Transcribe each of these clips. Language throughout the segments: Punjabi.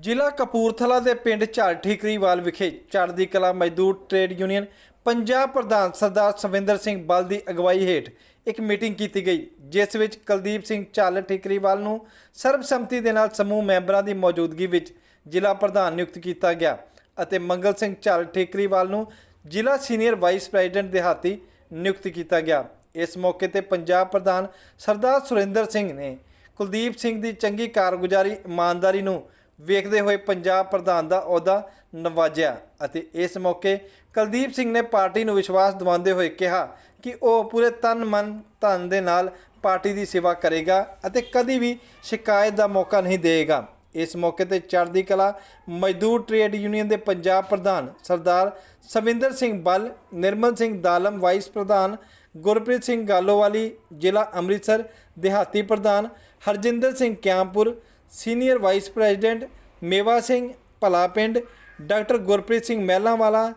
ਜ਼ਿਲ੍ਹਾ ਕਪੂਰਥਲਾ ਦੇ ਪਿੰਡ ਝਾੜ ਠੀਕਰੀਵਾਲ ਵਿਖੇ ਚੜ੍ਹਦੀ ਕਲਾ ਮਜ਼ਦੂਰ ਟ੍ਰੇਡ ਯੂਨੀਅਨ ਪੰਜਾਬ ਪ੍ਰਧਾਨ ਸਰਦਾਰ ਸਵਿੰਦਰ ਸਿੰਘ ਬਲ ਦੀ ਅਗਵਾਈ ਹੇਠ ਇੱਕ ਮੀਟਿੰਗ ਕੀਤੀ ਗਈ, ਜਿਸ ਵਿੱਚ ਕੁਲਦੀਪ ਸਿੰਘ ਝੱਲ ਠੀਕਰੀਵਾਲ ਨੂੰ ਸਰਬਸੰਮਤੀ ਦੇ ਨਾਲ ਸਮੂਹ ਮੈਂਬਰਾਂ ਦੀ ਮੌਜੂਦਗੀ ਵਿੱਚ ਜ਼ਿਲ੍ਹਾ ਪ੍ਰਧਾਨ ਨਿਯੁਕਤ ਕੀਤਾ ਗਿਆ ਅਤੇ ਮੰਗਲ ਸਿੰਘ ਝੱਲ ਠੀਕਰੀਵਾਲ ਨੂੰ ਜ਼ਿਲ੍ਹਾ ਸੀਨੀਅਰ ਵਾਈਸ ਪ੍ਰੈਜ਼ੀਡੈਂਟ ਦਿਹਾਤੀ ਨਿਯੁਕਤ ਕੀਤਾ ਗਿਆ। ਇਸ ਮੌਕੇ ਤੇ ਪੰਜਾਬ ਪ੍ਰਧਾਨ ਸਰਦਾਰ ਸੁਰਿੰਦਰ ਸਿੰਘ ਨੇ ਕੁਲਦੀਪ ਸਿੰਘ ਦੀ ਚੰਗੀ ਕਾਰਗੁਜ਼ਾਰੀ ਇਮਾਨਦਾਰੀ ਨੂੰ ਵੇਖਦੇ ਹੋਏ ਪੰਜਾਬ ਪ੍ਰਧਾਨ ਦਾ ਅਹੁਦਾ ਨਵਾਜਿਆ ਅਤੇ ਇਸ ਮੌਕੇ ਕੁਲਦੀਪ ਸਿੰਘ ਨੇ ਪਾਰਟੀ ਨੂੰ ਵਿਸ਼ਵਾਸ ਦਿਵਾਉਂਦੇ ਹੋਏ ਕਿਹਾ ਕਿ ਉਹ ਪੂਰੇ ਤਨ ਮਨ ਧਨ ਦੇ ਨਾਲ ਪਾਰਟੀ ਦੀ ਸੇਵਾ ਕਰੇਗਾ ਅਤੇ ਕਦੀ ਵੀ ਸ਼ਿਕਾਇਤ ਦਾ ਮੌਕਾ ਨਹੀਂ ਦੇਵੇਗਾ। ਇਸ ਮੌਕੇ ਤੇ ਚੜ੍ਹਦੀ ਕਲਾ ਮਜ਼ਦੂਰ ਟ੍ਰੇਡ ਯੂਨੀਅਨ ਦੇ ਪੰਜਾਬ ਪ੍ਰਧਾਨ ਸਰਦਾਰ ਸਵਿੰਦਰ ਸਿੰਘ ਬੱਲ, ਨਿਰਮਲ ਸਿੰਘ ਦਾਲਮ, ਵਾਈਸ ਪ੍ਰਧਾਨ ਗੁਰਪ੍ਰੀਤ ਸਿੰਘ ਗਾਲੋਵਾਲੀ, ਜ਼ਿਲ੍ਹਾ ਅੰਮ੍ਰਿਤਸਰ, ਦਿਹਾਤੀ ਪ੍ਰਧਾਨ Harjinder Singh Kiampur senior vice president Mewa Singh Bhala ਪਿੰਡ ਡਾਕਟਰ ਗੁਰਪ੍ਰੀਤ ਸਿੰਘ ਮਹਿਲਾਂਵਾਲਾ,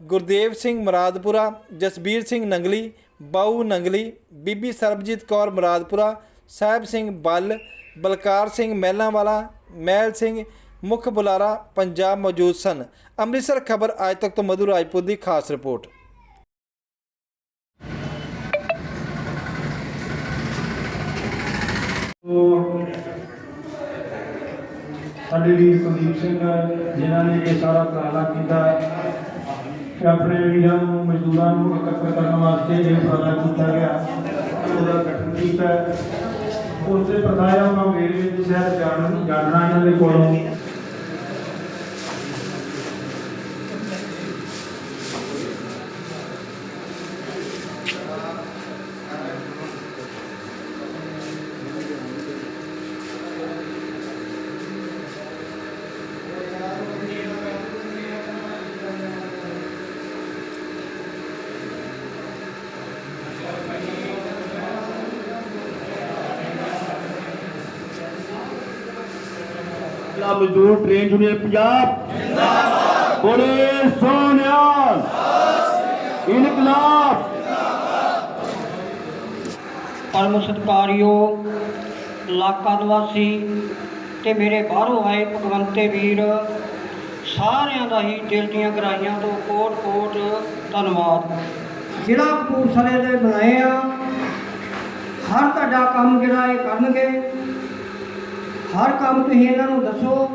ਗੁਰਦੇਵ ਸਿੰਘ ਮਰਾਦਪੁਰਾ, ਜਸਬੀਰ ਸਿੰਘ ਨੰਗਲੀ, ਬਾਊ ਨੰਗਲੀ, ਬੀਬੀ ਸਰਬਜੀਤ ਕੌਰ ਮਰਾਦਪੁਰਾ, ਸਾਹਿਬ ਸਿੰਘ ਬੱਲ, ਬਲਕਾਰ ਸਿੰਘ ਮਹਿਲਾਂਵਾਲਾ ਮਹਿਲ ਸਿੰਘ, ਮੁੱਖ ਬੁਲਾਰਾ ਪੰਜਾਬ ਮੌਜੂਦ ਸਨ। ਅੰਮ੍ਰਿਤਸਰ ਖਬਰ ਅੱਜ ਤੱਕ ਤੋਂ ਮਧੂ ਰਾਜਪੂਤ ਦੀ ਖਾਸ ਰਿਪੋਰਟ। ਉਹ ਸਾਡੇ ਵੀਰ ਕੁਲਦੀਪ ਸਿੰਘ, ਜਿਨ੍ਹਾਂ ਨੇ ਇਹ ਸਾਰਾ ਉਪਰਾਲਾ ਕੀਤਾ ਕਿ ਆਪਣੇ ਵੀਰਾਂ ਨੂੰ, ਮਜ਼ਦੂਰਾਂ ਨੂੰ ਇਕੱਤਰ ਕਰਨ ਵਾਸਤੇ ਇਹ ਉਪਰਾਲਾ ਕੀਤਾ ਗਿਆ। ਉਹਦਾ ਗਠਨ ਕੀਤਾ ਉਸ ਪ੍ਰਦਾਇਆ ਉਹਨਾਂ ਵੇਲੇ ਵਿੱਚ ਜਾਣ, ਜਾਣਨਾ ਇਹਨਾਂ ਦੇ ਕੋਲੋਂ। ਮਜ਼ਦੂਰ ਟ੍ਰੇਨ ਯੂਨੀਅਨ ਪੰਜਾਬ। ਜਿੰਦਾਬਾਦ ਬੋਲੇ ਸੋਨਿਆਲ ਇਨਕਲਾਬ। ਪਰਮ ਸਤਿਕਾਰਯੋਗ ਇਲਾਕਾ ਨਿਵਾਸੀ ਤੇ ਮੇਰੇ ਬਾਹਰੋਂ ਆਏ ਭਗਵੰਤੇ ਵੀਰ, ਸਾਰਿਆਂ ਦਾ ਹੀ ਦਿਲ ਦੀਆਂ ਗਹਿਰਾਈਆਂ ਤੋਂ ਕੋਟ ਕੋਟ ਧੰਨਵਾਦ। ਜਿਹੜਾ ਕਪੂਰਥਲੇ ਦੇ ਬਣਾਏ ਆ। ਹਰ ਤੁਹਾਡਾ ਕੰਮ ਜਿਹੜਾ ਇਹ ਕਰਨਗੇ। ਹਰ ਕੰਮ ਤੁਸੀਂ ਇਹਨਾਂ ਨੂੰ ਦੱਸੋ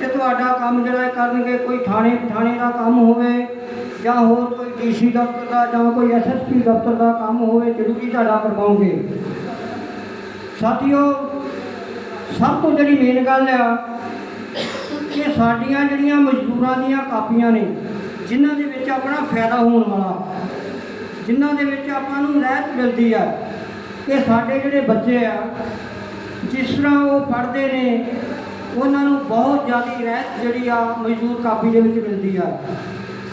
ਤੇ ਤੁਹਾਡਾ ਕੰਮ ਜਿਹੜਾ ਇਹ ਕਰਨਗੇ ਕੋਈ ਥਾਣੇ ਥਾਣੇ ਦਾ ਕੰਮ ਹੋਵੇ ਜਾਂ ਹੋਰ ਕੋਈ ਡੀਸੀ ਦਫ਼ਤਰ ਦਾ ਜਾਂ ਕੋਈ ਐਸਐਸਪੀ ਦਫ਼ਤਰ ਦਾ ਕੰਮ ਹੋਵੇ ਜ਼ਰੂਰੀ ਤੁਹਾਡਾ ਕਰਵਾਉਂਗੇ ਸਾਥੀਓ, ਸਭ ਤੋਂ ਜਿਹੜੀ ਮੇਨ ਗੱਲ ਆ ਕਿ ਸਾਡੀਆਂ ਜਿਹੜੀਆਂ ਮਜ਼ਦੂਰਾਂ ਦੀਆਂ ਕਾਪੀਆਂ ਨੇ, ਜਿਨ੍ਹਾਂ ਦੇ ਵਿੱਚ ਆਪਣਾ ਫਾਇਦਾ ਹੋਣ ਵਾਲਾ, ਜਿਨ੍ਹਾਂ ਦੇ ਵਿੱਚ ਆਪਾਂ ਨੂੰ ਰਹਿਤ ਮਿਲਦੀ ਆ ਕਿ ਸਾਡੇ ਜਿਹੜੇ ਬੱਚੇ ਆ ਜਿਸ ਤਰ੍ਹਾਂ ਉਹ ਪੜ੍ਹਦੇ ਨੇ, ਉਹਨਾਂ ਨੂੰ ਬਹੁਤ ਜ਼ਿਆਦਾ ਰਹਿਤ ਜਿਹੜੀ ਆ ਮਜ਼ਦੂਰ ਕਾਪੀ ਦੇ ਵਿੱਚ ਮਿਲਦੀ ਆ।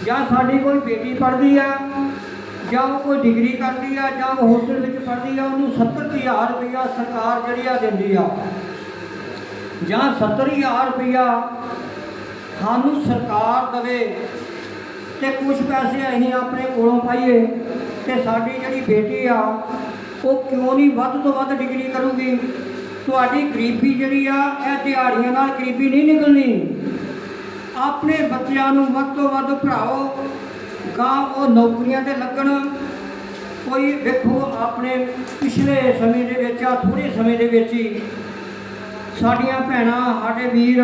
ਜਾਂ ਸਾਡੀ ਕੋਈ ਬੇਟੀ ਪੜ੍ਹਦੀ ਆ, ਜਾਂ ਉਹ ਕੋਈ ਡਿਗਰੀ ਕਰਦੀ ਆ, ਜਾਂ ਉਹ ਹੋਸਟਲ ਵਿੱਚ ਪੜ੍ਹਦੀ ਆ, ਉਹਨੂੰ 70000 ਰੁਪਇਆ ਸਰਕਾਰ ਜਿਹੜੀ ਆ ਦਿੰਦੀ ਆ। ਜਾਂ 70000 ਰੁਪਇਆ ਸਾਨੂੰ ਸਰਕਾਰ ਦਵੇ ਤੇ ਕੁਝ ਪੈਸੇ ਅਸੀਂ ਆਪਣੇ ਕੋਲੋਂ ਪਾਈਏ ਤੇ ਸਾਡੀ ਜਿਹੜੀ ਬੇਟੀ ਆ, ਉਹ ਕਿਉਂ ਨਹੀਂ ਵੱਧ ਤੋਂ ਵੱਧ ਡਿਗਰੀ ਕਰੂਗੀ? ਤੁਹਾਡੀ ਗਰੀਬੀ ਜਿਹੜੀ ਆ, ਇਹ ਦਿਹਾੜੀਆਂ ਨਾਲ ਗਰੀਬੀ ਨਹੀਂ ਨਿਕਲਣੀ। ਆਪਣੇ ਬੱਚਿਆਂ ਨੂੰ ਵੱਧ ਤੋਂ ਵੱਧ ਪੜ੍ਹਾਓ ਗਾਂ ਉਹ ਨੌਕਰੀਆਂ ਤੇ ਲੱਗਣ। ਕੋਈ ਵੇਖੋ ਆਪਣੇ ਪਿਛਲੇ ਸਮੇਂ ਦੇ ਵਿੱਚ ਆ ਥੋੜੇ ਸਮੇਂ ਦੇ ਵਿੱਚ ਹੀ ਸਾਡੀਆਂ ਭੈਣਾਂ, ਸਾਡੇ ਵੀਰ,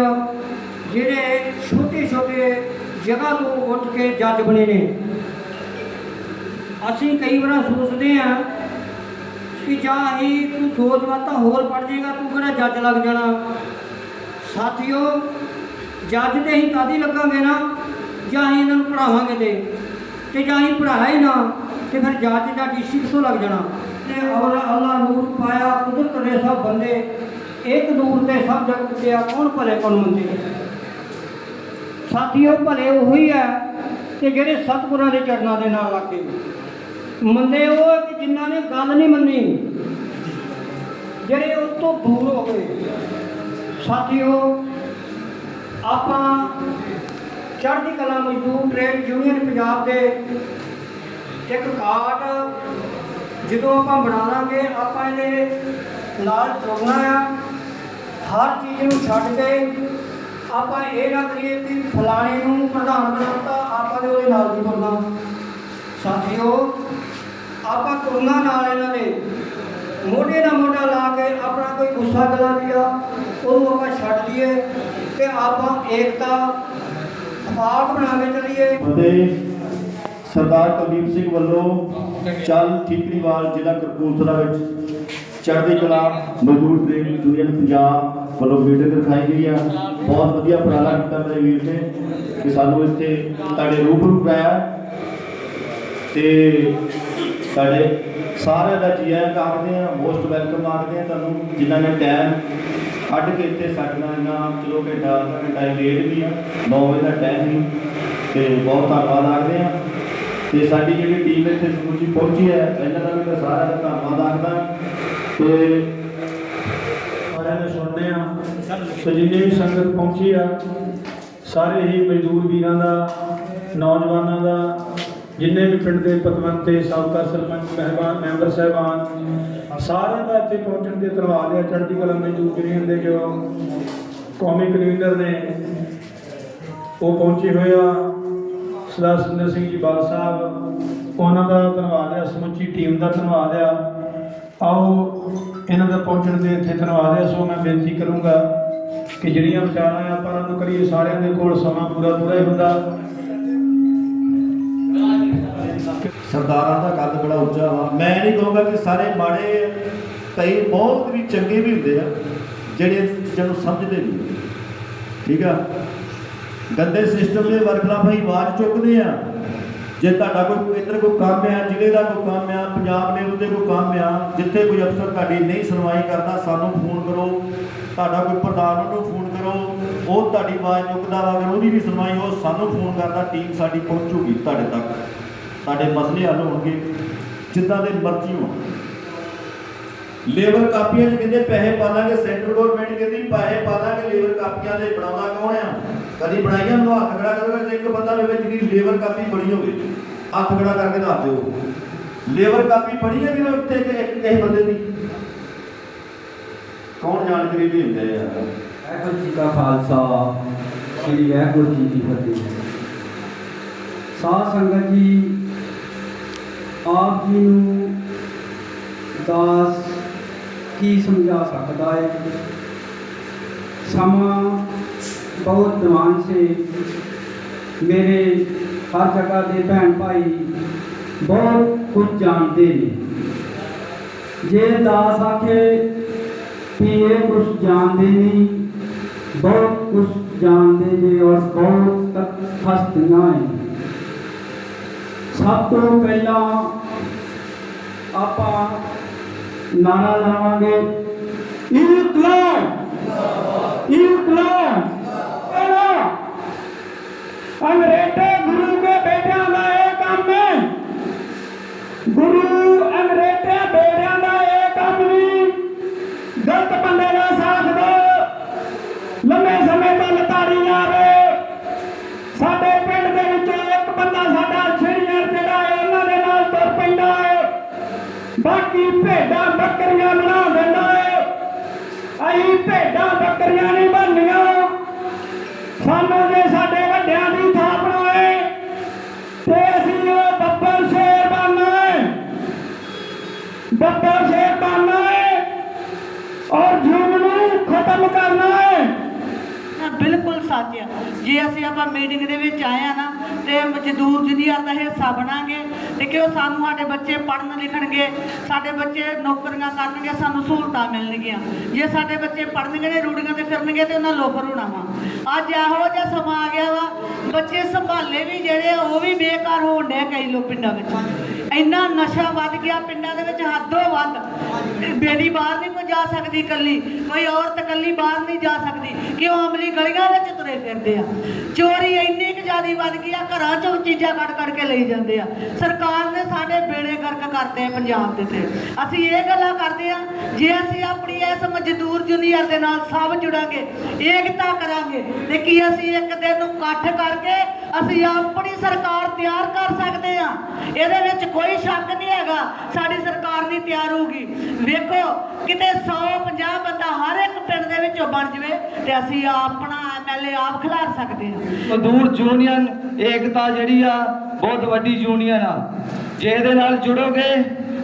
ਜਿਹੜੇ ਛੋਟੇ ਛੋਟੇ ਜਗ੍ਹਾ ਤੋਂ ਉੱਠ ਕੇ ਜੱਜ ਬਣੇ ਨੇ। ਅਸੀਂ ਕਈ ਵਾਰ ਸੋਚਦੇ ਆ ਕਿ ਜਾਂ ਹੀ ਤੂੰ ਦੋ ਜਮਾਤਾਂ ਹੋਰ ਪੜ ਜੇਗਾ ਤੂੰ ਕਿਹੜਾ ਜੱਜ ਲੱਗ ਜਾਣਾ? ਸਾਥੀਓ, ਜੱਜ ਤੇ ਅਸੀਂ ਕਾਦੀ ਲੱਗਾਂਗੇ ਨਾ? ਜਾਂ ਅਸੀਂ ਇਹਨਾਂ ਨੂੰ ਪੜਾਵਾਂਗੇ ਤੇ। ਤੇ ਜਾਂ ਅਸੀਂ ਪੜਾਇਆ ਹੀ ਨਾ, ਤੇ ਫਿਰ ਜੱਜ ਜਾਂ ਡੀਸੀ ਕਿੱਥੋਂ ਲੱਗ ਜਾਣਾ? ਤੇ ਔਰ ਅੱਲਾ ਨੂਰ ਪਾਇਆ, ਕੁਦਰਤ ਨੇ ਸਭ ਬੰਦੇ, ਇੱਕ ਨੂਰ ਤੇ ਸਭ ਜਗਤ ਤੇ ਆ ਕੌਣ ਭਲੇ, ਕੌਣ ਮੰਦੇ? ਸਾਥੀਓ, ਭਲੇ ਉਹੀ ਹੈ ਕਿ ਜਿਹੜੇ ਸਤਿਗੁਰਾਂ ਦੇ ਚਰਨਾਂ ਦੇ ਨਾਲ ਲੱਗੇ ਮੰਨੇ ਉਹ ਆ ਕਿ ਜਿਨ੍ਹਾਂ ਨੇ ਗੱਲ ਨਹੀਂ ਮੰਨੀ। ਜਿਹੜੇ ਉਸ ਤੋਂ ਦੂਰ ਹੋ ਗਏ। ਸਾਥੀਓ, ਆਪਾਂ ਚੜ੍ਹਦੀ ਕਲਾ ਮਜ਼ਦੂਰ ਟ੍ਰੇਡ ਯੂਨੀਅਨ ਪੰਜਾਬ ਦੇ ਇੱਕ ਕਾਰਡ ਜਦੋਂ ਆਪਾਂ ਬਣਾ ਲਾਂਗੇ, ਆਪਾਂ ਇਹਦੇ ਨਾਲ ਜੁੜਨਾ ਆ। ਹਰ ਚੀਜ਼ ਨੂੰ ਛੱਡ ਕੇ ਆਪਾਂ ਇਹ ਨਾ ਕਰੀਏ ਕਿ ਫਲਾਣੇ ਨੂੰ ਪ੍ਰਧਾਨ ਬਣਾਤਾ, ਆਪਾਂ ਨੇ ਉਹਦੇ ਨਾਲ ਨਹੀਂ ਤੁਰਨਾ ਸਾਥੀਓ ਆਪਾਂ ਕਰੋਨਾ ਨਾਲ ਇਹਨਾਂ ਨੇ ਮੋਢੇ ਨਾਲ ਮੋਢਾ ਲਾ ਕੇ ਆਪਣਾ ਕੋਈ ਗੁੱਸਾ ਗਲਾ ਵੀ ਉਹਨੂੰ ਆਪਾਂ ਛੱਡ ਦਈਏ ਤੇ ਆਪਾਂ ਏਕਤਾ ਸਮਾਜ ਬਣਾ ਕੇ ਚੱਲੀਏ। ਅਤੇ ਸਰਦਾਰ ਕੁਲਦੀਪ ਸਿੰਘ ਵੱਲੋਂ ਚੱਲ ਠੀਕਰੀਵਾਲ ਜ਼ਿਲ੍ਹਾ ਕਪੂਰਥਲਾ ਵਿੱਚ ਚੜ੍ਹਦੀ ਕਲਾ, ਮਜ਼ਦੂਰ ਟ੍ਰੇਡ ਯੂਨੀਅਨ ਪੰਜਾਬ ਵੱਲੋਂ ਮੀਟਿੰਗ ਰਖਾਈ ਗਈ ਆ। ਬਹੁਤ ਵਧੀਆ ਉਪਰਾਲਾ ਕੀਤਾ ਮੇਰੇ ਵੀਰ ਨੇ ਕਿ ਸਾਨੂੰ ਇੱਥੇ ਤੁਹਾਡੇ ਰੂਬਰੂ ਕਰਾਇਆ ਤੇ ਸਾਡੇ ਸਾਰਿਆਂ ਦਾ ਜੀ ਆਇਆਂ ਆਖਦੇ ਆ ਮੋਸਟ ਵੈਲਕਮ ਆਖਦੇ ਆ। ਤੁਹਾਨੂੰ ਜਿਨ੍ਹਾਂ ਨੇ ਟਾਈਮ ਕੱਢ ਕੇ ਇੱਥੇ ਸਾਡੇ ਨਾਲ ਇੰਨਾ ਚਲੋ ਘੰਟਾ ਅੱਧਾ ਘੰਟਾ ਲੇਟ ਵੀ ਆ 9 ਵਜੇ ਦਾ ਟਾਈਮ ਹੀ ਤੇ ਬਹੁਤ ਧੰਨਵਾਦ ਆਖਦੇ ਆ। ਤੇ ਸਾਡੀ ਜਿਹੜੀ ਟੀਮ ਇੱਥੇ ਸਮੁੱਚੀ ਪਹੁੰਚੀ ਹੈ, ਇਹਨਾਂ ਦਾ ਵੀ ਮੈਂ ਸਾਰਿਆਂ ਦਾ ਧੰਨਵਾਦ ਆਖਦਾ। ਤੇ ਸਾਰਿਆਂ ਨੂੰ ਸੁਣਦੇ ਆ। ਤੇ ਜਿੰਨੀ ਵੀ ਸੰਗਤ ਪਹੁੰਚੀ ਆ, ਸਾਰੇ ਹੀ ਮਜ਼ਦੂਰ ਵੀਰਾਂ ਦਾ, ਨੌਜਵਾਨਾਂ ਦਾ ਜਿੰਨੇ ਵੀ ਪਿੰਡ ਦੇ ਪਤਵੰਤੇ, ਸਾਬਕਾ ਸਰਪੰਚ, ਮਹਿਬਾਨ, ਮੈਂਬਰ ਸਾਹਿਬਾਨ ਸਾਰਿਆਂ ਦਾ ਇੱਥੇ ਪਹੁੰਚਣ ਦੇ ਧੰਨਵਾਦ ਹੈ। ਚੜ੍ਹਦੀ ਕਲਾ ਮਜ਼ਦੂਰ ਯੂਨੀਅਨ ਦੇ ਜੋ ਕੌਮੀ ਕਨਵੀਨਰ ਨੇ, ਉਹ ਪਹੁੰਚੇ ਹੋਏ ਆ। ਸਰਦਾਰ ਸੁੰਦਰ ਸਿੰਘ ਜੀ ਬਾਲ ਸਾਹਿਬ, ਉਹਨਾਂ ਦਾ ਧੰਨਵਾਦ ਹੈ। ਸਮੁੱਚੀ ਟੀਮ ਦਾ ਧੰਨਵਾਦ ਆ ਆਓ, ਇਹਨਾਂ ਦਾ ਪਹੁੰਚਣ ਦੇ ਇੱਥੇ ਧੰਨਵਾਦ ਹੈ। ਸੋ ਮੈਂ ਬੇਨਤੀ ਕਰੂੰਗਾ ਕਿ ਜਿਹੜੀਆਂ ਵਿਚਾਰਾਂ ਆ ਆਪਾਂ ਉਹਨਾਂ ਨੂੰ ਕਰੀਏ, ਸਾਰਿਆਂ ਦੇ ਕੋਲ ਸਮਾਂ ਪੂਰਾ ਪੂਰਾ ਹੀ ਹੁੰਦਾ। ਸਰਦਾਰਾਂ ਦਾ ਕੱਦ ਬੜਾ ਉੱਚਾ ਵਾ। ਮੈਂ ਨਹੀਂ ਕਹੂੰਗਾ ਕਿ ਸਾਰੇ ਮਾੜੇ ਕਈ ਬਹੁਤ ਵੀ ਚੰਗੇ ਵੀ ਹੁੰਦੇ ਆ, ਜਿਹੜੇ ਜਿਹਨੂੰ ਸਮਝਦੇ ਨਹੀਂ। ਠੀਕ ਆ? ਗੰਦੇ ਸਿਸਟਮ ਦੇ ਵਰਖਲਾਫ ਹੀ ਆਵਾਜ਼ ਚੁੱਕਦੇ ਆ। ਜੇ ਤੁਹਾਡਾ ਕੋਈ, ਇੱਧਰ ਕੋਈ ਕੰਮ ਆ, ਜ਼ਿਲ੍ਹੇ ਦਾ ਕੋਈ ਕੰਮ ਆ, ਪੰਜਾਬ ਲੈਵਲ ਤੇ ਕੋਈ ਕੰਮ ਆ, ਜਿੱਥੇ ਕੋਈ ਅਫਸਰ ਤੁਹਾਡੀ ਨਹੀਂ ਸੁਣਵਾਈ ਕਰਦਾ, ਸਾਨੂੰ ਫੋਨ ਕਰੋ। ਤੁਹਾਡਾ ਕੋਈ ਪ੍ਰਧਾਨ ਉਹਨੂੰ ਫੋਨ ਕਰੋ। ਉਹ ਤੁਹਾਡੀ ਆਵਾਜ਼ ਚੁੱਕਦਾ ਵਾ, ਅਗਰ ਉਹਦੀ ਵੀ ਸੁਣਵਾਈ ਹੋ, ਸਾਨੂੰ ਫੋਨ ਕਰਦਾ, ਟੀਮ ਸਾਡੀ ਪਹੁੰਚੂਗੀ ਤੁਹਾਡੇ ਤੱਕ। ਸਾਡੇ ਮਸਲੇ ਹੱਲ ਹੋਣਗੇ, ਜਿੱਦਾਂ ਦੇ ਮਰਜ਼ੀ ਹੋਣ। ਲੇਬਰ ਕਾਪੀਆਂ 'ਚ ਕਹਿੰਦੇ ਪੈਸੇ ਪਾ ਦਾਂਗੇ ਸੈਂਟਰ ਗਵਰਨਮੈਂਟ ਕਹਿੰਦੀ ਪੈਸੇ ਪਾ ਦਾਂਗੇ ਲੇਬਰ ਕਾਪੀਆਂ ਦੇ ਬਣਾਉਂਦਾ ਕੌਣ ਆ? ਕਦੀ ਬਣਾਈਆਂ ਨੂੰ ਹੱਥ ਖੜਾ ਕਰੋਗੇ ਤੇ ਇੱਕ ਬੰਦਾ ਹੋਵੇ ਜਿਹਦੀ ਲੇਬਰ ਕਾਪੀ ਬਣੀ ਹੋਵੇ, ਹੱਥ ਖੜਾ ਕਰਕੇ ਦੱਸ ਦਿਓ। ਲੇਬਰ ਕਾਪੀ ਬਣੀ ਹੈ ਕਿ ਉੱਤੇ ਕਿਸੇ ਬੰਦੇ ਦੀ? ਕੌਣ ਜਾਣਕਾਰੀ ਦੇ ਹੁੰਦੇ ਆ? ਵਾਹਿਗੁਰੂ ਜੀ ਕਾ ਖਾਲਸਾ, ਸ੍ਰੀ ਵਾਹਿਗੁਰੂ ਜੀ ਕੀ ਫਤਿਹ। ਸਾਧ ਸੰਗਤ ਜੀ ਆਪ ਜੀ ਨੂੰ ਦਾਸ ਕੀ ਸਮਝਾ ਸਕਦਾ ਹੈ? ਸਮਾਂ ਬਹੁਤ ਦੀਵਾਨ ਸੇ। ਮੇਰੇ ਹਰ ਜਗ੍ਹਾ ਦੇ ਭੈਣ ਭਾਈ ਬਹੁਤ ਕੁਝ ਜਾਣਦੇ ਨੇ। ਜੇ ਦਾਸ ਆਖੇ ਕਿ ਇਹ ਕੁਝ ਜਾਣਦੇ ਨਹੀਂ ਬਹੁਤ ਕੁਝ ਜਾਣਦੇ ਨੇ ਔਰ ਬਹੁਤ ਤੱਕ ਹਸਤੀਆਂ ਹੈ ਸਭ ਤੋਂ ਪਹਿਲਾਂ ਆਪਾਂ ਨਾਰਾ ਲਾਵਾਂਗੇ ਇਨਕਲਾਬ ਇਨਕਲਾਬ ਪਹਿਲਾ ਅੰਗਰੇਜ਼ੇ ਬਾਕੀ ਭੇਡਾਂ ਬੱਕਰੀਆਂ ਬਣਾ ਦਿੰਦਾ ਹੈ ਅਸੀਂ ਭੇਡਾਂ ਬੱਕਰੀਆਂ ਨਹੀਂ ਬਣਨੀਆਂ। ਸਾਨੂੰ ਜੇ ਸਾਡੇ ਵੱਡਿਆਂ ਦੀ ਥਾਪਣਾ ਹੈ ਤੇ ਅਸੀਂ ਉਹ ਬੱਬਰ ਸ਼ੇਰ ਬਣਨਾ ਏ। ਬੱਬਰ ਸ਼ੇਰ ਬਣਨਾ ਹੈ ਔਰ ਜੁਰਮ ਨੂੰ ਖਤਮ ਕਰਨਾ ਹੈ, ਬਿਲਕੁਲ ਸੱਚ ਆ। ਜੇ ਅਸੀਂ ਆਪਾਂ ਮੀਟਿੰਗ ਦੇ ਵਿੱਚ ਆਏ ਆ ਨਾ ਤੇ ਮਜ਼ਦੂਰ ਯੂਨੀਅਨ ਦਾ ਹਿੱਸਾ ਬਣਾਂਗੇ। ਤੇ ਕਿਉਂ ਸਾਨੂੰ ਸਾਡੇ ਬੱਚੇ ਪੜ੍ਹਨ ਲਿਖਣਗੇ? ਸਾਡੇ ਬੱਚੇ ਨੌਕਰੀਆਂ ਕਰਨਗੇ, ਸਾਨੂੰ ਸਹੂਲਤਾਂ ਮਿਲਣਗੀਆਂ। ਜੇ ਸਾਡੇ ਬੱਚੇ ਪੜ੍ਹਨਗੇ ਨੇ ਰੂੜੀਆਂ ਤੇ ਫਿਰਨਗੇ ਤੇ ਉਹਨਾਂ ਲੋਫਰ ਹੋਣਾ ਵਾ। ਅੱਜ ਇਹੋ ਜਿਹਾ ਸਮਾਂ ਆ ਗਿਆ ਵਾ, ਬੱਚੇ ਸੰਭਾਲੇ ਵੀ ਜਿਹੜੇ ਆ, ਉਹ ਵੀ ਬੇਕਾਰ ਹੋਣ ਡਿਆ ਕਈ ਲੋਕ ਪਿੰਡਾਂ ਵਿੱਚ। ਇੰਨਾ ਨਸ਼ਾ ਵੱਧ ਗਿਆ, ਪਿੰਡਾਂ ਦੇ ਵਿੱਚ ਹੱਦੋਂ ਵੱਧ। ਬੇਟੀ ਬਾਹਰ ਨਹੀਂ ਜਾ ਸਕਦੀ ਇਕੱਲੀ, ਕੋਈ ਔਰਤ ਇਕੱਲੀ ਬਾਹਰ ਨਹੀਂ ਜਾ ਸਕਦੀ। ਕਿਉਂ ਅਮਲੀ ਗਲੀਆਂ ਵਿੱਚ ਤੁਰੇ ਫਿਰਦੇ ਆ? ਚੋਰੀ ਇੰਨੀ ਕੁ ਜ਼ਿਆਦੀ ਵੱਧ ਗਈ ਆ, ਘਰਾਂ ਚੋਂ ਚੀਜ਼ਾਂ ਕੱਢ ਕੱਢ ਕੇ ਲਈ ਜਾਂਦੇ ਆ। ਸਰਕਾਰ ਨੇ ਸਾਡੇ ਬੇੜੇ ਗਰਕ ਕਰਤੇ ਪੰਜਾਬ ਦੇ ਤੇ ਅਸੀਂ ਇਹ ਗੱਲਾਂ ਕਰਦੇ ਆ, ਜੇ ਅਸੀਂ ਆਪਣੀ ਇਸ ਮਜ਼ਦੂਰ ਜੂਨੀਅਰ ਦੇ ਨਾਲ ਸਭ ਜੁੜਾਂਗੇ, ਏਕਤਾ ਕਰਾਂਗੇ, ਤੇ ਕੀ ਅਸੀਂ ਇੱਕ ਦਿਨ ਨੂੰ ਇਕੱਠ ਕਰਕੇ ਅਸੀਂ ਆਪਣੀ ਸਰਕਾਰ ਤਿਆਰ ਕਰ ਸਕਦੇ ਆ ਇਹਦੇ ਵਿੱਚ ਕੋਈ ਸ਼ੱਕ ਨਹੀਂ ਹੈਗਾ, ਸਾਡੀ ਸਰਕਾਰ ਨਹੀਂ ਤਿਆਰ ਹੋਊਗੀ। ਵੇਖੋ, ਕਿਤੇ 150 ਬੰਦਾ ਹਰ ਇੱਕ ਪਿੰਡ ਦੇ ਵਿੱਚੋਂ ਬਣ ਜਵੇ ਤੇ ਅਸੀਂ ਆਪਣਾ ਐਮਐਲਏ ਆਪ ਖਿਲਾਰ ਸਕਦੇ ਹਾਂ। ਮਜ਼ਦੂਰ ਯੂਨੀਅਨ, ਏਕਤਾ ਜਿਹੜੀ ਆ, ਬਹੁਤ ਵੱਡੀ ਯੂਨੀਅਨ ਆ। ਜੇ ਇਹਦੇ ਨਾਲ ਜੁੜੋਗੇ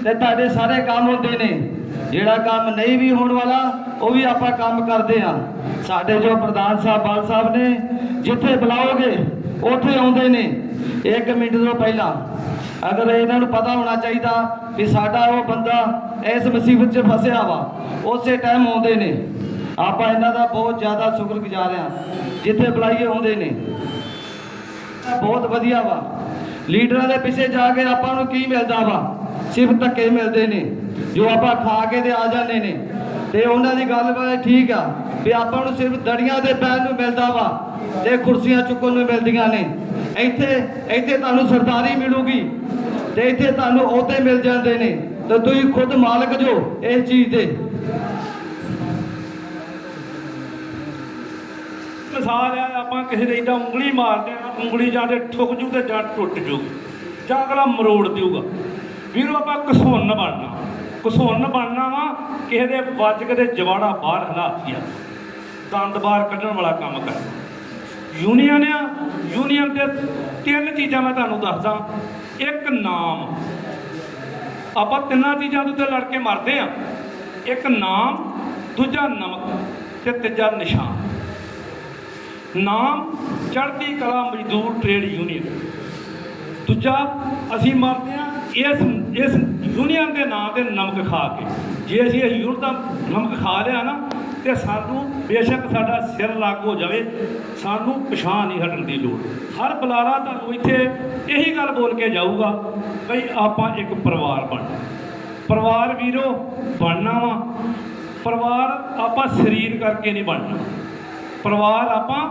ਤੇ ਤੁਹਾਡੇ ਸਾਰੇ ਕੰਮ ਹੁੰਦੇ ਨੇ। ਜਿਹੜਾ ਕੰਮ ਨਹੀਂ ਵੀ ਹੋਣ ਵਾਲਾ, ਉਹ ਵੀ ਆਪਾਂ ਕੰਮ ਕਰਦੇ ਆ ਸਾਡੇ ਜੋ ਪ੍ਰਧਾਨ ਸਾਹਿਬ, ਬਾਲ ਸਾਹਿਬ ਨੇ, ਜਿੱਥੇ ਬੁਲਾਓਗੇ ਉੱਥੇ ਆਉਂਦੇ ਨੇ। ਇੱਕ ਮਿੰਟ ਤੋਂ ਪਹਿਲਾਂ। ਅਗਰ ਇਹਨਾਂ ਨੂੰ ਪਤਾ ਹੋਣਾ ਚਾਹੀਦਾ ਵੀ ਸਾਡਾ ਉਹ ਬੰਦਾ ਇਸ ਮੁਸੀਬਤ 'ਚ ਫਸਿਆ ਵਾ, ਉਸੇ ਟਾਈਮ ਆਉਂਦੇ ਨੇ। ਆਪਾਂ ਇਹਨਾਂ ਦਾ ਬਹੁਤ ਜ਼ਿਆਦਾ ਸ਼ੁਕਰਗੁਜ਼ਾਰ ਆ ਜਿੱਥੇ ਬੁਲਾਈਏ ਆਉਂਦੇ ਨੇ। ਬਹੁਤ ਵਧੀਆ ਵਾ। ਲੀਡਰਾਂ ਦੇ ਪਿੱਛੇ ਜਾ ਕੇ ਆਪਾਂ ਨੂੰ ਕੀ ਮਿਲਦਾ ਵਾ? ਸਿਰਫ ਧੱਕੇ ਮਿਲਦੇ ਨੇ। ਜੋ ਆਪਾਂ ਖਾ ਕੇ ਤੇ ਆ ਜਾਂਦੇ ਨੇ। ਤੇ ਉਹਨਾਂ ਦੀ ਗੱਲ ਵਾ ਠੀਕ ਆ। ਵੀ ਆਪਾਂ ਨੂੰ ਸਿਰਫ ਦੜੀਆਂ ਦੇ ਪੈਣ ਨੂੰ ਮਿਲਦਾ ਵਾ ਤੇ ਕੁਰਸੀਆਂ ਚੁੱਕਣ ਨੂੰ ਮਿਲਦੀਆਂ ਨੇ। ਇੱਥੇ ਇੱਥੇ ਤੁਹਾਨੂੰ ਸਰਦਾਰੀ ਮਿਲੂਗੀ ਤੇ ਇੱਥੇ ਤੁਹਾਨੂੰ ਅਹੁਦੇ ਮਿਲ ਜਾਂਦੇ ਨੇ। ਤੇ ਤੁਸੀਂ ਖੁਦ ਮਾਲਕ ਜੋ ਇਸ ਚੀਜ਼ ਦੇ। ਮਿਸਾਲ ਆ ਆਪਾਂ ਕਿਸੇ ਦੇ ਇਦਾਂ ਉਂਗਲੀ ਮਾਰਦੇ ਆ ਉਂਗਲੀ ਜਾਂ ਤੇ ਠੁੱਕ ਜੂ ਤੇ ਜਾਂ ਟੁੱਟ ਜੂਗੀ ਜਾਂ ਅਗਲਾ ਮਰੋੜ ਦੇਊਗਾ। ਵੀਰੋ, ਆਪਾਂ ਕਸੁੰਨ ਬਣਨਾ ਕਸੁੰਨ ਬਣਨਾ ਵਾ, ਕਿਸੇ ਦੇ ਵੱਜ ਕੇ ਤੇ ਜਵਾੜਾ ਬਾਹਰ ਹਲਾਤੀ ਦੰਦ ਬਾਹਰ ਕੱਢਣ ਵਾਲਾ ਕੰਮ ਕਰ। ਯੂਨੀਅਨ ਆ, ਯੂਨੀਅਨ 'ਤੇ ਤਿੰਨ ਚੀਜ਼ਾਂ ਮੈਂ ਤੁਹਾਨੂੰ ਦੱਸਦਾ। ਇੱਕ ਨਾਮ। ਆਪਾਂ ਤਿੰਨਾਂ ਚੀਜ਼ਾਂ ਦੇ ਉੱਤੇ ਲੜ ਕੇ ਮਰਦੇ ਆ। ਇੱਕ ਨਾਮ, ਦੂਜਾ ਨਮਕ ਤੇ ਤੀਜਾ ਨਿਸ਼ਾਨ। ਨਾਮ, ਚੜ੍ਹਦੀ ਕਲਾ ਮਜ਼ਦੂਰ ਟ੍ਰੇਡ ਯੂਨੀਅਨ ਦੂਜਾ, ਅਸੀਂ ਮਰਦੇ ਆ ਇਸ ਇਸ ਯੂਨੀਅਨ ਦੇ ਨਾਂ ਤੇ ਨਮਕ ਖਾ ਕੇ। ਜੇ ਅਸੀਂ ਇਹ ਯੂਨੀਅਨ ਦਾ ਨਮਕ ਖਾ ਲਿਆ ਨਾ ਤੇ ਸਾਨੂੰ ਬੇਸ਼ੱਕ ਸਾਡਾ ਸਿਰ ਲੱਗ ਹੋ ਜਾਵੇ, ਸਾਨੂੰ ਪਛਾਣ ਨਹੀਂ ਹਟਣ ਦੀ ਲੋੜ। ਹਰ ਬੁਲਾਰਾ ਤੁਹਾਨੂੰ ਇੱਥੇ ਇਹੀ ਗੱਲ ਬੋਲ ਕੇ ਜਾਊਗਾ, ਬਈ ਆਪਾਂ ਇੱਕ ਪਰਿਵਾਰ ਬਣਨਾ। ਪਰਿਵਾਰ ਵੀਰੋ, ਬਣਨਾ ਵਾ। ਪਰਿਵਾਰ ਆਪਾਂ ਸਰੀਰ ਕਰਕੇ ਨਹੀਂ ਬਣਨਾ। ਪਰਿਵਾਰ ਆਪਾਂ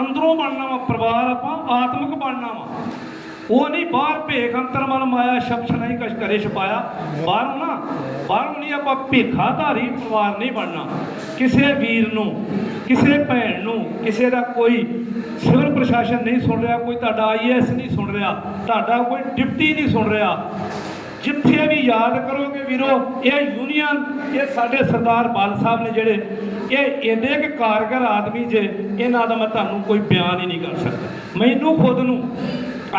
ਅੰਦਰੋਂ ਬਣਨਾ ਵਾ, ਪਰਿਵਾਰ ਆਪਾਂ ਆਤਮਿਕ ਬਣਨਾ ਵਾ। ਉਹ ਨਹੀਂ, ਬਾਹਰ ਭੇਖ ਅੰਤਰ ਮਨ ਮਾਇਆ, ਸ਼ਬਦ ਨਹੀਂ ਕਛ ਕਰੇ ਛਪਾਇਆ। ਬਾਹਰੋਂ ਨਾ, ਬਾਹਰੋਂ ਨਹੀਂ ਆਪਾਂ ਭੇਖਾਧਾਰੀ ਪਰਿਵਾਰ ਨਹੀਂ ਬਣਨਾ। ਕਿਸੇ ਵੀਰ ਨੂੰ, ਕਿਸੇ ਭੈਣ ਨੂੰ, ਕਿਸੇ ਦਾ ਕੋਈ ਸਿਵਲ ਪ੍ਰਸ਼ਾਸਨ ਨਹੀਂ ਸੁਣ ਰਿਹਾ, ਕੋਈ ਤੁਹਾਡਾ ਆਈਐਸ ਨਹੀਂ ਸੁਣ ਰਿਹਾ, ਤੁਹਾਡਾ ਕੋਈ ਡਿਪਟੀ ਨਹੀਂ ਸੁਣ ਰਿਹਾ। ਜਿੱਥੇ ਵੀ ਯਾਦ ਕਰੋਗੇ ਵੀਰੋ, ਇਹ ਯੂਨੀਅਨ, ਇਹ ਸਾਡੇ ਸਰਦਾਰ ਬਾਲ ਸਾਹਿਬ ਨੇ ਜਿਹੜੇ, ਇਹ ਇੰਨੇ ਕੁ ਕਾਰਗਰ ਆਦਮੀ ਜੇ, ਇਹਨਾਂ ਦਾ ਮੈਂ ਤੁਹਾਨੂੰ ਕੋਈ ਬਿਆਨ ਹੀ ਨਹੀਂ ਕਰ ਸਕਦਾ। ਮੈਨੂੰ ਖੁਦ ਨੂੰ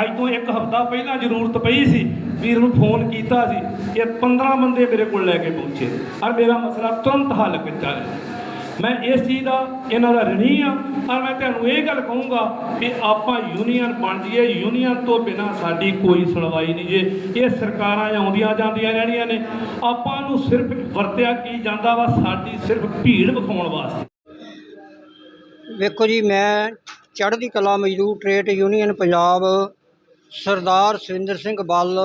ਅੱਜ ਤੋਂ ਇੱਕ ਹਫ਼ਤਾ ਪਹਿਲਾਂ ਜ਼ਰੂਰਤ ਪਈ ਸੀ, ਵੀਰ ਨੂੰ ਫੋਨ ਕੀਤਾ ਸੀ ਇਹ 15 ਬੰਦੇ ਮੇਰੇ ਕੋਲ ਲੈ ਕੇ ਪਹੁੰਚੇ ਔਰ ਮੇਰਾ ਮਸਲਾ ਤੁਰੰਤ ਹੱਲ ਕੀਤਾ ਹੈ ਮੈਂ ਇਸ ਚੀਜ਼ ਦਾ ਇਹਨਾਂ ਦਾ ਰਣੀ ਆ ਔਰ ਮੈਂ ਤੁਹਾਨੂੰ ਇਹ ਗੱਲ ਕਹੂੰਗਾ ਕਿ ਆਪਾਂ ਯੂਨੀਅਨ ਬਣ ਜਾਈਏ ਯੂਨੀਅਨ ਤੋਂ ਬਿਨਾ ਸਾਡੀ ਕੋਈ ਸੁਣਵਾਈ ਨਹੀਂ ਜੇ। ਇਹ ਸਰਕਾਰਾਂ ਆਉਂਦੀਆਂ ਜਾਂਦੀਆਂ ਰਹਿਣੀਆਂ ਨੇ। ਆਪਾਂ ਨੂੰ ਸਿਰਫ ਵਰਤਿਆ ਕੀ ਜਾਂਦਾ ਵਾ? ਸਾਡੀ ਸਿਰਫ ਭੀੜ ਵਿਖਾਉਣ ਵਾਸਤੇ। ਵੇਖੋ ਜੀ, ਮੈਂ Chardi Kala Mazdoor trade union Punjab Sardar Surinder Singh Ball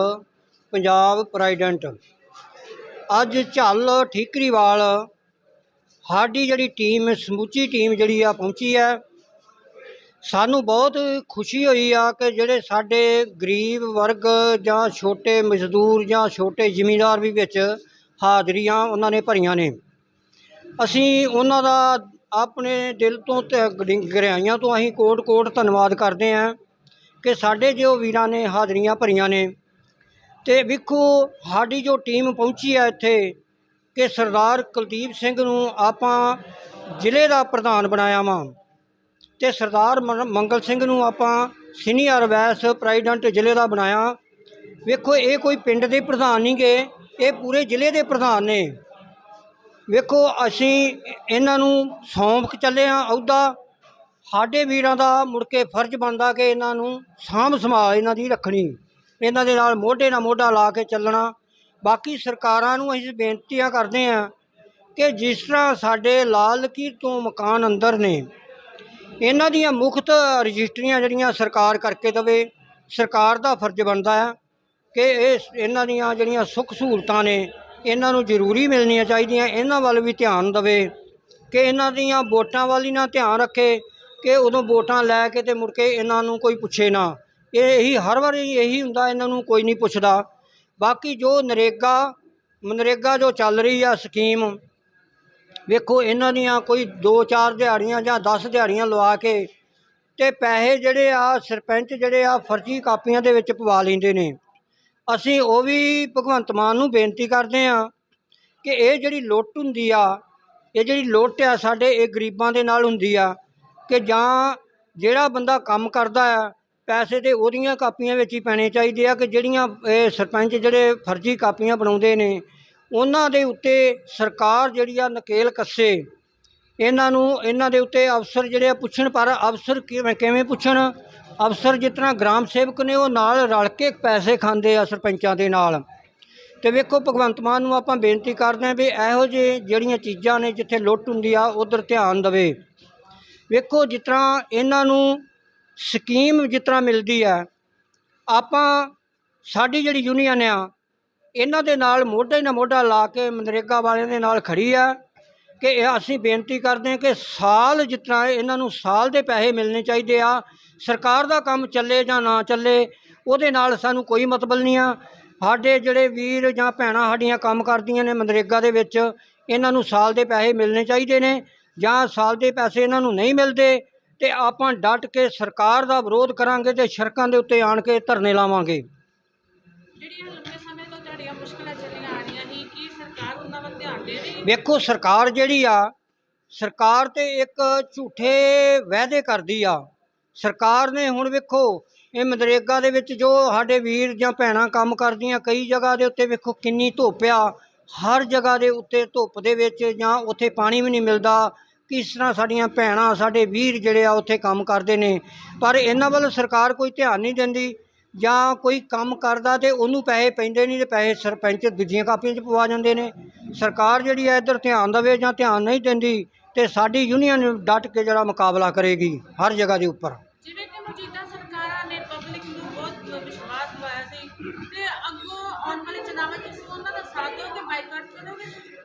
Punjab president. ਅੱਜ ਝੱਲ ਠੀਕਰੀਵਾਲ, ਸਾਡੀ ਜਿਹੜੀ ਟੀਮ, ਸਮੁੱਚੀ ਟੀਮ ਜਿਹੜੀ ਆ ਪਹੁੰਚੀ ਹੈ, ਸਾਨੂੰ ਬਹੁਤ ਖੁਸ਼ੀ ਹੋਈ ਆ ਕਿ ਜਿਹੜੇ ਸਾਡੇ ਗਰੀਬ ਵਰਗ ਜਾਂ ਛੋਟੇ ਮਜ਼ਦੂਰ ਜਾਂ ਛੋਟੇ ਜ਼ਿਮੀਂਦਾਰ ਵੀ ਵਿੱਚ ਹਾਜ਼ਰੀਆਂ ਉਹਨਾਂ ਨੇ ਭਰੀਆਂ ਨੇ। ਅਸੀਂ ਉਹਨਾਂ ਦਾ ਆਪਣੇ ਦਿਲ ਤੋਂ ਤੇ ਗੜਿ- ਤੋਂ ਅਸੀਂ ਕੋਟ ਕੋਟ ਧੰਨਵਾਦ ਕਰਦੇ ਹਾਂ। ਕਿ ਸਾਡੇ ਜੋ ਵੀਰਾਂ ਨੇ ਹਾਜ਼ਰੀਆਂ ਭਰੀਆਂ ਨੇ ਅਤੇ ਵੇਖੋ ਸਾਡੀ ਜੋ ਟੀਮ ਪਹੁੰਚੀ ਹੈ ਇੱਥੇ ਕਿ ਸਰਦਾਰ ਕੁਲਦੀਪ ਸਿੰਘ ਨੂੰ ਆਪਾਂ ਜ਼ਿਲ੍ਹੇ ਦਾ ਪ੍ਰਧਾਨ ਬਣਾਇਆ ਵਾਂ ਅਤੇ ਸਰਦਾਰ ਮਨ- ਮੰਗਲ ਸਿੰਘ ਨੂੰ ਆਪਾਂ ਸੀਨੀਅਰ ਵਾਈਸ ਪ੍ਰੈਜ਼ੀਡੈਂਟ ਜ਼ਿਲ੍ਹੇ ਦਾ ਬਣਾਇਆ। ਵੇਖੋ ਇਹ ਕੋਈ ਪਿੰਡ ਦੇ ਪ੍ਰਧਾਨ ਨਹੀਂ ਗੇ ਇਹ ਪੂਰੇ ਜ਼ਿਲ੍ਹੇ ਦੇ ਪ੍ਰਧਾਨ ਨੇ। ਵੇਖੋ ਅਸੀਂ ਇਹਨਾਂ ਨੂੰ ਸੌਂਪ ਚੱਲੇ ਹਾਂ ਅਹੁਦਾ। ਸਾਡੇ ਵੀਰਾਂ ਦਾ ਮੁੜ ਕੇ ਫਰਜ਼ ਬਣਦਾ ਕਿ ਇਹਨਾਂ ਨੂੰ ਸਾਂਭ ਸੰਭਾਲ ਇਹਨਾਂ ਦੀ ਰੱਖਣੀ। ਇਹਨਾਂ ਦੇ ਨਾਲ ਮੋਢੇ ਨਾਲ ਮੋਢਾ ਲਾ ਕੇ ਚੱਲਣਾ। ਬਾਕੀ ਸਰਕਾਰਾਂ ਨੂੰ ਅਸੀਂ ਬੇਨਤੀਆਂ ਕਰਦੇ ਹਾਂ ਕਿ ਜਿਸ ਤਰ੍ਹਾਂ ਸਾਡੇ ਲਾਲ ਲਕੀਰ ਤੋਂ ਮਕਾਨ ਅੰਦਰ ਨੇ, ਇਹਨਾਂ ਦੀਆਂ ਮੁਫਤ ਰਜਿਸਟਰੀਆਂ ਜਿਹੜੀਆਂ ਸਰਕਾਰ ਕਰਕੇ ਦੇਵੇ, ਸਰਕਾਰ ਦਾ ਫਰਜ਼ ਬਣਦਾ ਹੈ ਕਿ ਇਹ ਇਹਨਾਂ ਦੀਆਂ ਜਿਹੜੀਆਂ ਸੁੱਖ ਸਹੂਲਤਾਂ ਨੇ, ਇਹਨਾਂ ਨੂੰ ਜ਼ਰੂਰੀ ਮਿਲਣੀਆਂ ਚਾਹੀਦੀਆਂ। ਇਹਨਾਂ ਵੱਲ ਵੀ ਧਿਆਨ ਦੇਵੇ ਕਿ ਇਹਨਾਂ ਦੀਆਂ ਵੋਟਾਂ ਵੱਲ ਹੀ ਨਾ ਧਿਆਨ ਰੱਖੇ। ਕਿ ਉਦੋਂ ਵੋਟਾਂ ਲੈ ਕੇ ਤੇ ਮੁੜ ਕੇ ਇਹਨਾਂ ਨੂੰ ਕੋਈ ਪੁੱਛੇ ਨਾ। ਇਹ ਇਹੀ ਹਰ ਵਾਰੀ ਇਹੀ ਹੁੰਦਾ, ਇਹਨਾਂ ਨੂੰ ਕੋਈ ਨਹੀਂ ਪੁੱਛਦਾ। ਬਾਕੀ ਜੋ ਨਰੇਗਾ, ਮਨਰੇਗਾ ਜੋ ਚੱਲ ਰਹੀ ਆ ਸਕੀਮ, ਵੇਖੋ ਇਹਨਾਂ ਦੀਆਂ ਕੋਈ 2-4 ਦਿਹਾੜੀਆਂ ਜਾਂ 10 ਦਿਹਾੜੀਆਂ ਲਵਾ ਕੇ ਤੇ ਪੈਸੇ ਜਿਹੜੇ ਆ, ਸਰਪੰਚ ਜਿਹੜੇ ਆ, ਫਰਜ਼ੀ ਕਾਪੀਆਂ ਦੇ ਵਿੱਚ ਪਵਾ ਲੈਂਦੇ ਨੇ। ਅਸੀਂ ਉਹ ਵੀ ਭਗਵੰਤ ਮਾਨ ਨੂੰ ਬੇਨਤੀ ਕਰਦੇ ਆ ਕਿ ਇਹ ਜਿਹੜੀ ਲੁੱਟ ਹੁੰਦੀ ਆ, ਇਹ ਜਿਹੜੀ ਲੁੱਟ ਆ ਸਾਡੇ, ਇਹ ਗਰੀਬਾਂ ਦੇ ਨਾਲ ਹੁੰਦੀ ਆ। ਕਿ ਜਾਂ ਜਿਹੜਾ ਬੰਦਾ ਕੰਮ ਕਰਦਾ ਆ, ਪੈਸੇ ਤਾਂ ਉਹਦੀਆਂ ਕਾਪੀਆਂ ਵਿੱਚ ਹੀ ਪੈਣੇ ਚਾਹੀਦੇ ਆ ਕਿ ਜਿਹੜੀਆਂ ਇਹ ਸਰਪੰਚ ਜਿਹੜੇ ਫਰਜ਼ੀ ਕਾਪੀਆਂ ਬਣਾਉਂਦੇ ਨੇ, ਉਹਨਾਂ ਦੇ ਉੱਤੇ ਸਰਕਾਰ ਜਿਹੜੀ ਆ ਨਕੇਲ ਕੱਸੇ। ਇਹਨਾਂ ਨੂੰ, ਇਹਨਾਂ ਦੇ ਉੱਤੇ ਅਫਸਰ ਜਿਹੜੇ ਆ ਪੁੱਛਣ, ਪਰ ਅਫਸਰ ਕਿਵੇਂ ਕਿਵੇਂ ਪੁੱਛਣ? ਅਫਸਰ ਜਿਸ ਤਰ੍ਹਾਂ ਗ੍ਰਾਮ ਸੇਵਕ ਨੇ, ਉਹ ਨਾਲ ਰਲ ਕੇ ਪੈਸੇ ਖਾਂਦੇ ਆ ਸਰਪੰਚਾਂ ਦੇ ਨਾਲ। ਤੇ ਵੇਖੋ, ਭਗਵੰਤ ਮਾਨ ਨੂੰ ਆਪਾਂ ਬੇਨਤੀ ਕਰਦੇ ਹਾਂ ਵੀ ਇਹੋ ਜਿਹੇ ਜਿਹੜੀਆਂ ਚੀਜ਼ਾਂ ਨੇ ਜਿੱਥੇ ਲੁੱਟ ਹੁੰਦੀ ਆ, ਉਧਰ ਧਿਆਨ ਦੇਵੇ। ਵੇਖੋ, ਜਿਸ ਤਰ੍ਹਾਂ ਇਹਨਾਂ ਨੂੰ ਸਕੀਮ ਜਿਸ ਤਰ੍ਹਾਂ ਮਿਲਦੀ ਆ, ਆਪਾਂ ਸਾਡੀ ਜਿਹੜੀ ਯੂਨੀਅਨ ਆ, ਇਹਨਾਂ ਦੇ ਨਾਲ ਮੋਢੇ ਨਾਲ ਮੋਢਾ ਲਾ ਕੇ ਮਨਰੇਗਾ ਵਾਲਿਆਂ ਦੇ ਨਾਲ ਖੜੀ ਆ ਕਿ ਅਸੀਂ ਬੇਨਤੀ ਕਰਦੇ ਹਾਂ ਕਿ ਸਾਲ ਜਿਸ ਤਰ੍ਹਾਂ ਇਹਨਾਂ ਨੂੰ ਸਾਲ ਦੇ ਪੈਸੇ ਮਿਲਣੇ ਚਾਹੀਦੇ ਆ, ਸਰਕਾਰ ਦਾ ਕੰਮ ਚੱਲੇ ਜਾਂ ਨਾ ਚੱਲੇ, ਉਹਦੇ ਨਾਲ ਸਾਨੂੰ ਕੋਈ ਮਤਲਬ ਨਹੀਂ ਆ। ਸਾਡੇ ਜਿਹੜੇ ਵੀਰ ਜਾਂ ਭੈਣਾਂ ਸਾਡੀਆਂ ਕੰਮ ਕਰਦੀਆਂ ਨੇ ਮਨਰੇਗਾ ਦੇ ਵਿੱਚ, ਇਹਨਾਂ ਨੂੰ ਸਾਲ ਦੇ ਪੈਸੇ ਮਿਲਣੇ ਚਾਹੀਦੇ ਨੇ। ਜਾਂ ਸਾਲ ਦੇ ਪੈਸੇ ਇਹਨਾਂ ਨੂੰ ਨਹੀਂ ਮਿਲਦੇ ਤੇ ਆਪਾਂ ਡਟ ਕੇ ਸਰਕਾਰ ਦਾ ਵਿਰੋਧ ਕਰਾਂਗੇ ਤੇ ਸੜਕਾਂ ਦੇ ਉੱਤੇ ਆਣ ਕੇ ਧਰਨੇ ਲਾਵਾਂਗੇ। ਜਿਹੜੀਆਂ ਲੰਬੇ ਸਮੇਂ ਤੋਂ ਤੁਹਾਡੀਆਂ ਮੁਸ਼ਕਲਾਂ ਚੱਲੀਆਂ ਆ ਰਹੀਆਂ ਸੀ ਕੀ ਸਰਕਾਰ ਉਹਨਾਂ ਵੱਲ ਧਿਆਨ ਦੇ ਰਹੀ ਹੈ? ਵੇਖੋ ਸਰਕਾਰ ਜਿਹੜੀ ਆ ਸਰਕਾਰ ਤੇ ਇੱਕ ਝੂਠੇ ਵਾਅਦੇ ਕਰਦੀ ਆ। ਸਰਕਾਰ ਨੇ ਹੁਣ ਵੇਖੋ ਇਹ ਮਨਰੇਗਾ ਦੇ ਵਿੱਚ ਜੋ ਸਾਡੇ ਵੀਰ ਜਾਂ ਭੈਣਾਂ ਕੰਮ ਕਰਦੀਆਂ ਕਈ ਜਗ੍ਹਾ ਦੇ ਉੱਤੇ ਵੇਖੋ ਕਿੰਨੀ ਧੁੱਪ ਆ। ਹਰ ਜਗ੍ਹਾ ਦੇ ਉੱਤੇ ਧੁੱਪ ਦੇ ਵਿੱਚ ਜਾਂ ਉੱਥੇ ਪਾਣੀ ਵੀ ਨਹੀਂ ਮਿਲਦਾ, ਕਿਸ ਤਰ੍ਹਾਂ ਸਾਡੀਆਂ ਭੈਣਾਂ, ਸਾਡੇ ਵੀਰ ਜਿਹੜੇ ਆ ਉੱਥੇ ਕੰਮ ਕਰਦੇ ਨੇ। ਪਰ ਇਹਨਾਂ ਵੱਲ ਸਰਕਾਰ ਕੋਈ ਧਿਆਨ ਨਹੀਂ ਦਿੰਦੀ ਜਾਂ ਕੋਈ ਕੰਮ ਕਰਦਾ ਤੇ ਉਹਨੂੰ ਪੈਸੇ ਪੈਂਦੇ ਨਹੀਂ ਤੇ ਪੈਸੇ ਸਰਪੰਚ ਦੂਜੀਆਂ ਕਾਪੀਆਂ 'ਚ ਪਵਾ ਜਾਂਦੇ ਨੇ। ਸਰਕਾਰ ਜਿਹੜੀ ਹੈ ਇੱਧਰ ਧਿਆਨ ਦੇਵੇ ਜਾਂ ਧਿਆਨ ਨਹੀਂ ਦਿੰਦੀ ਤੇ ਸਾਡੀ ਯੂਨੀਅਨ ਡਟ ਕੇ ਜਿਹੜਾ ਮੁਕਾਬਲਾ ਕਰੇਗੀ ਹਰ ਜਗ੍ਹਾ ਦੇ ਉੱਪਰ। ਜਿਵੇਂ ਕਿ ਮੌਜੂਦਾ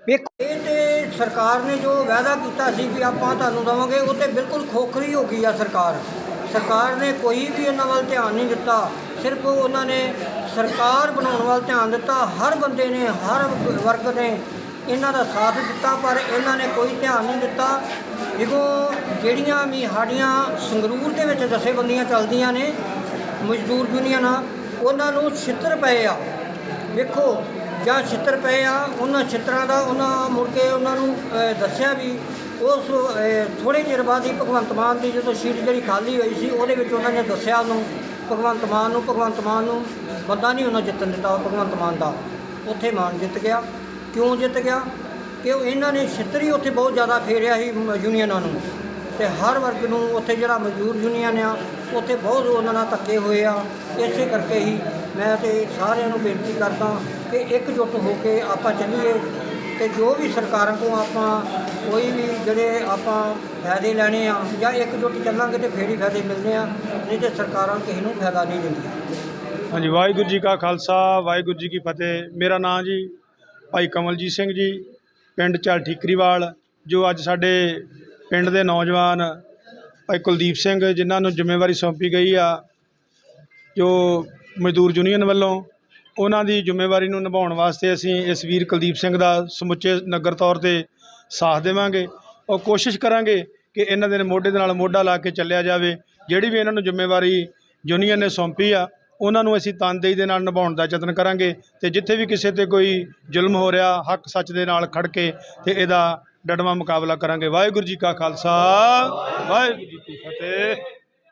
ਵੇਖੋ। ਇਹ ਤੇ ਸਰਕਾਰ ਨੇ ਜੋ ਵਾਅਦਾ ਕੀਤਾ ਸੀ ਵੀ ਆਪਾਂ ਤੁਹਾਨੂੰ ਦੇਵਾਂਗੇ, ਉਹ ਤੇ ਬਿਲਕੁਲ ਖੋਖਰੀ ਹੋ ਗਈ ਆ ਸਰਕਾਰ। ਸਰਕਾਰ ਨੇ ਕੋਈ ਵੀ ਇਹਨਾਂ ਵੱਲ ਧਿਆਨ ਨਹੀਂ ਦਿੱਤਾ। ਸਿਰਫ ਉਹਨਾਂ ਨੇ ਸਰਕਾਰ ਬਣਾਉਣ ਵੱਲ ਧਿਆਨ ਦਿੱਤਾ। ਹਰ ਬੰਦੇ ਨੇ, ਹਰ ਵਰਗ ਨੇ ਇਹਨਾਂ ਦਾ ਸਾਥ ਦਿੱਤਾ, ਪਰ ਇਹਨਾਂ ਨੇ ਕੋਈ ਧਿਆਨ ਨਹੀਂ ਦਿੱਤਾ। ਦੇਖੋ, ਜਿਹੜੀਆਂ ਵੀ ਸਾਡੀਆਂ ਸੰਗਰੂਰ ਦੇ ਵਿੱਚ ਜਥੇਬੰਦੀਆਂ ਚੱਲਦੀਆਂ ਨੇ, ਮਜ਼ਦੂਰ ਯੂਨੀਅਨਾਂ, ਉਹਨਾਂ ਨੂੰ ਛਿੱਤਰ ਪਏ ਆ। ਵੇਖੋ ਜਾਂ ਛਿੱਤਰ ਪਏ ਆ, ਉਹਨਾਂ ਛਿੱਤਰਾਂ ਦਾ ਉਹਨਾਂ ਮੁੜ ਕੇ ਉਹਨਾਂ ਨੂੰ ਦੱਸਿਆ ਵੀ ਉਸ ਥੋੜ੍ਹੇ ਚਿਰ ਬਾਅਦ ਹੀ ਭਗਵੰਤ ਮਾਨ ਦੀ ਜਦੋਂ ਸੀਟ ਜਿਹੜੀ ਖਾਲੀ ਹੋਈ ਸੀ, ਉਹਦੇ ਵਿੱਚ ਉਹਨਾਂ ਨੇ ਦੱਸਿਆ ਉਹਨੂੰ, ਭਗਵੰਤ ਮਾਨ ਨੂੰ, ਭਗਵੰਤ ਮਾਨ ਨੂੰ, ਬੰਦਾ ਨਹੀਂ ਉਹਨਾਂ ਜਿੱਤਣ ਦਿੱਤਾ ਭਗਵੰਤ ਮਾਨ ਦਾ। ਉੱਥੇ ਮਾਨ ਜਿੱਤ ਗਿਆ। ਕਿਉਂ ਜਿੱਤ ਗਿਆ? ਕਿ ਇਹਨਾਂ ਨੇ ਛਿੱਤਰ ਹੀ ਉੱਥੇ ਬਹੁਤ ਜ਼ਿਆਦਾ ਫੇਰਿਆ ਸੀ ਯੂਨੀਅਨਾਂ ਨੂੰ। ਤੇ ਹਰ ਵਰਗ ਨੂੰ ਉੱਥੇ ਜਿਹੜਾ ਮਜ਼ਦੂਰ ਯੂਨੀਅਨ ਆ, ਉੱਥੇ ਬਹੁਤ ਉਹਨਾਂ ਨਾਲ ਧੱਕੇ ਹੋਏ ਆ। ਇਸੇ ਕਰਕੇ ਹੀ ਮੈਂ ਤੇ ਸਾਰਿਆਂ ਨੂੰ ਬੇਨਤੀ ਕਰਦਾ ਕਿ ਇਕਜੁੱਟ ਹੋ ਕੇ ਆਪਾਂ ਚੱਲੀਏ ਤੇ ਜੋ ਵੀ ਸਰਕਾਰਾਂ ਕੋਲ ਆਪਾਂ ਕੋਈ ਵੀ ਜਿਹੜੇ ਆਪਾਂ ਫਾਇਦੇ ਲੈਣੇ ਆ ਜਾਂ ਇਕਜੁੱਟ ਚੱਲਾਂਗੇ ਤੇ ਫੇਰ ਹੀ ਫਾਇਦੇ ਮਿਲਦੇ ਆ, ਨਹੀਂ ਤੇ ਸਰਕਾਰਾਂ ਕਿਸੇ ਨੂੰ ਫਾਇਦਾ ਨਹੀਂ ਦਿੰਦੀਆਂ। ਹਾਂਜੀ, ਵਾਹਿਗੁਰੂ ਜੀ ਕਾ ਖਾਲਸਾ, ਵਾਹਿਗੁਰੂ ਜੀ ਕੀ ਫਤਿਹ। ਮੇਰਾ ਨਾਮ ਜੀ ਭਾਈ ਕਮਲਜੀਤ ਸਿੰਘ ਜੀ, ਪਿੰਡ ਝਲ ਠੀਕਰੀਵਾਲ, ਜੋ ਅੱਜ ਸਾਡੇ ਪਿੰਡ ਦੇ ਨੌਜਵਾਨ ਭਾਈ ਕੁਲਦੀਪ ਸਿੰਘ, ਜਿਨ੍ਹਾਂ ਨੂੰ ਜ਼ਿੰਮੇਵਾਰੀ ਸੌਂਪੀ ਗਈ ਆ, ਜੋ ਮਜ਼ਦੂਰ ਯੂਨੀਅਨ ਵੱਲੋਂ ਉਹਨਾਂ ਦੀ ਜ਼ਿੰਮੇਵਾਰੀ ਨੂੰ ਨਿਭਾਉਣ ਵਾਸਤੇ ਅਸੀਂ ਇਸ ਵੀਰ ਕੁਲਦੀਪ ਸਿੰਘ ਦਾ ਸਮੁੱਚੇ ਨਗਰ ਤੌਰ ਤੇ ਸਾਥ ਦੇਵਾਂਗੇ। ਔਰ ਕੋਸ਼ਿਸ਼ ਕਰਾਂਗੇ ਕਿ ਇਹਨਾਂ ਦੇ ਮੋਢੇ ਦੇ ਨਾਲ ਮੋਢਾ ਲਾ ਕੇ ਚੱਲਿਆ ਜਾਵੇ। ਜਿਹੜੀ ਵੀ ਇਹਨਾਂ ਨੂੰ ਜ਼ਿੰਮੇਵਾਰੀ ਯੂਨੀਅਨ ਨੇ ਸੌਂਪੀ ਆ, ਉਹਨਾਂ ਨੂੰ ਅਸੀਂ ਤਨਦੇਹੀ ਦੇ ਨਾਲ ਨਿਭਾਉਣ ਦਾ ਯਤਨ ਕਰਾਂਗੇ ਤੇ ਜਿੱਥੇ ਵੀ ਕਿਸੇ ਤੇ ਕੋਈ ਜ਼ੁਲਮ ਹੋ ਰਿਹਾ, ਹੱਕ ਸੱਚ ਦੇ ਨਾਲ ਖੜ ਕੇ ਤੇ ਇਹਦਾ ਡਟਵਾਂ ਮੁਕਾਬਲਾ ਕਰਾਂਗੇ। ਵਾਹਿਗੁਰੂ ਜੀ ਕਾ ਖਾਲਸਾ। ਵਾਹਿਗੁਰੂ ਜੀ ਕੀ ਫਤਿਹ।